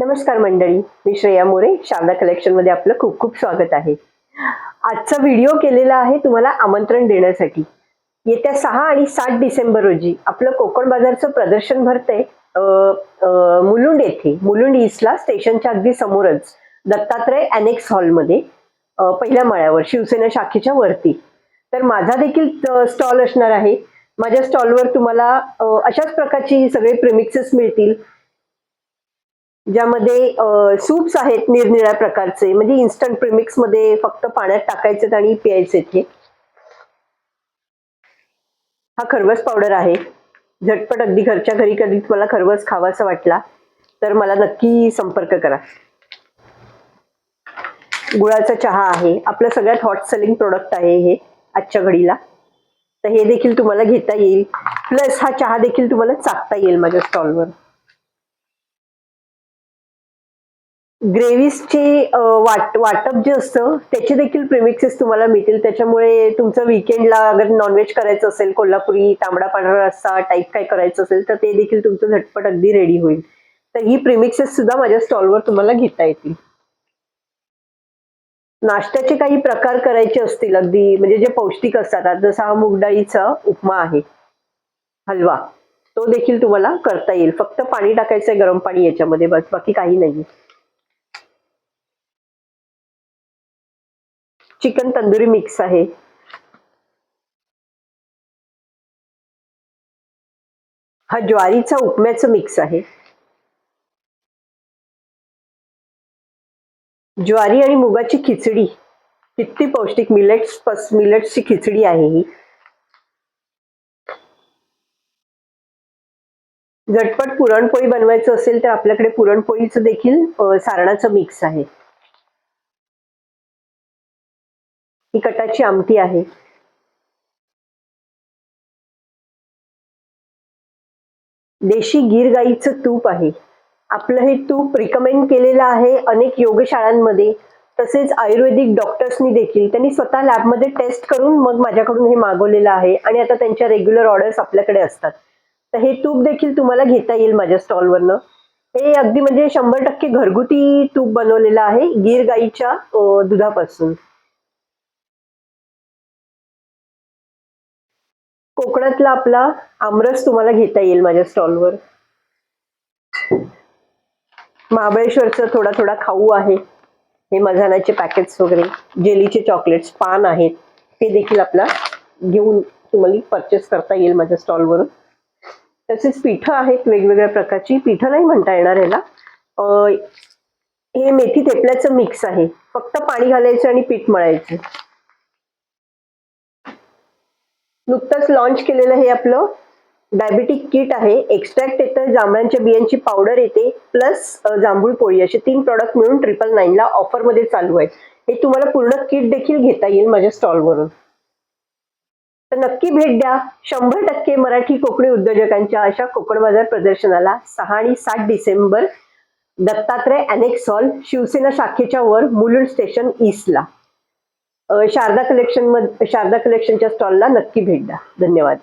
नमस्कार मंडळी मी श्रेया मोरे शारदा कलेक्शनमध्ये आपलं खूप खूप स्वागत आहे. आजचा व्हिडिओ केलेला आहे तुम्हाला आमंत्रण देण्यासाठी. येत्या सहा आणि सात डिसेंबर रोजी आपलं कोकण बाजारचं प्रदर्शन भरतंय मुलुंड येथे. मुलुंड ईस्टला स्टेशनच्या अगदी समोरच दत्तात्रय अनेक्स हॉलमध्ये पहिल्या माळ्यावर शिवसेना शाखेच्या वरती. तर माझा देखील स्टॉल असणार आहे. माझ्या स्टॉलवर तुम्हाला अशाच प्रकारची सगळे प्रेमिक्सेस मिळतील. ज्यामध्ये सूप्स आहेत निरनिळ्या प्रकारचे म्हणजे इन्स्टंट प्रिमिक्समध्ये फक्त पाण्यात टाकायचे आणि प्यायचे ते हा. खरवस पावडर आहे. झटपट अगदी घरच्या घरी कधी तुम्हाला खरवस खावासा वाटला तर मला नक्की संपर्क करा. गुळाचा चहा आहे. आपलं सगळ्यात हॉट सेलिंग प्रोडक्ट आहे हे आजच्या घडीला. तर हे देखील तुम्हाला घेता येईल. प्लस हा चहा देखील तुम्हाला चाकता येईल माझ्या स्टॉलवर ग्रेव्हीजचे वाट वाटप जे असतं त्याचे देखील प्रिमिक्सेस तुम्हाला मिळतील. त्याच्यामुळे तुमचं विकेंडला अगर नॉनव्हेज करायचं असेल कोल्हापुरी तांबडा पांढरा रस्सा टाईप काय करायचं असेल तर ते देखील तुमचं झटपट अगदी रेडी होईल. तर ही प्रिमिक्सेस सुद्धा माझ्या स्टॉलवर तुम्हाला घेता येतील. नाश्त्याचे काही प्रकार करायचे असतील अगदी म्हणजे जे पौष्टिक असतात. जसा हा मूग डाळीचा उपमा आहे हलवा तो देखील तुम्हाला करता येईल. फक्त पाणी टाकायचं आहे गरम पाणी याच्यामध्ये बस बाकी काही नाही चिकन तंदुरी मिक्स आहे. हा ज्वारीचा उपम्याचं मिक्स आहे. ज्वारी आणि मुगाची खिचडी किती पौष्टिक मिलेट्स मिलेट्सची खिचडी आहे ही. झटपट पुरणपोळी बनवायचं असेल तर आपल्याकडे पुरणपोळीचं देखील सारणाचं मिक्स आहे. ही कटाची आमटी आहे. देशी गीर गाईचं तूप आहे. आपलं हे तूप रिकमेंड केलेलं आहे अनेक योगशाळांमध्ये. तसेच आयुर्वेदिक डॉक्टर्सनी देखील. त्यांनी स्वतः लॅबमध्ये टेस्ट करून मग माझ्याकडून हे मागवलेलं आहे आणि आता त्यांच्या रेग्युलर ऑर्डर्स आपल्याकडे असतात. तर हे तूप देखील तुम्हाला घेता येईल माझ्या स्टॉलवरनं हे अगदी म्हणजे शंभर टक्के घरगुती तूप बनवलेलं आहे गीर गाईच्या दुधापासून. कोकणातला आपला आमरस तुम्हाला घेता येईल माझ्या स्टॉलवर. महाबळेश्वरचं थोडा थोडा खाऊ आहे. हे मजानाचे पॅकेट्स वगैरे जेलीचे चॉकलेट्स पान आहेत. हे देखील आपला घेऊन तुम्हाला परचेस करता येईल माझ्या स्टॉलवरून. तसेच पिठं आहेत वेगवेगळ्या प्रकारची. पिठं नाही म्हणता येणार ह्याला हे मेथी तेपल्याचं मिक्स आहे. फक्त पाणी घालायचं आणि पीठ मळायचं. नुकतंच लॉन्च केलेलं हे आपलं डायबिटिक किट आहे. एक्स्ट्रॅक्ट येतं जांभळांच्या बियांची पावडर येते प्लस जांभूळ पोळी. असे तीन प्रॉडक्ट मिळून ट्रिपल नाईनला ऑफरमध्ये चालू आहे हे तुम्हाला पूर्ण किट देखील घेता येईल माझ्या स्टॉलवरून तर नक्की भेट द्या. शंभर टक्के मराठी कोकणी उद्योजकांच्या अशा कोकण बाजार प्रदर्शनाला सहा आणि सात December Dattatray annex hall Shivsena शाखेच्या वर मुलुंड स्टेशन ईस्टला शारदा कलेक्शनमध्ये शारदा कलेक्शनच्या स्टॉलला नक्की भेट द्या. धन्यवाद.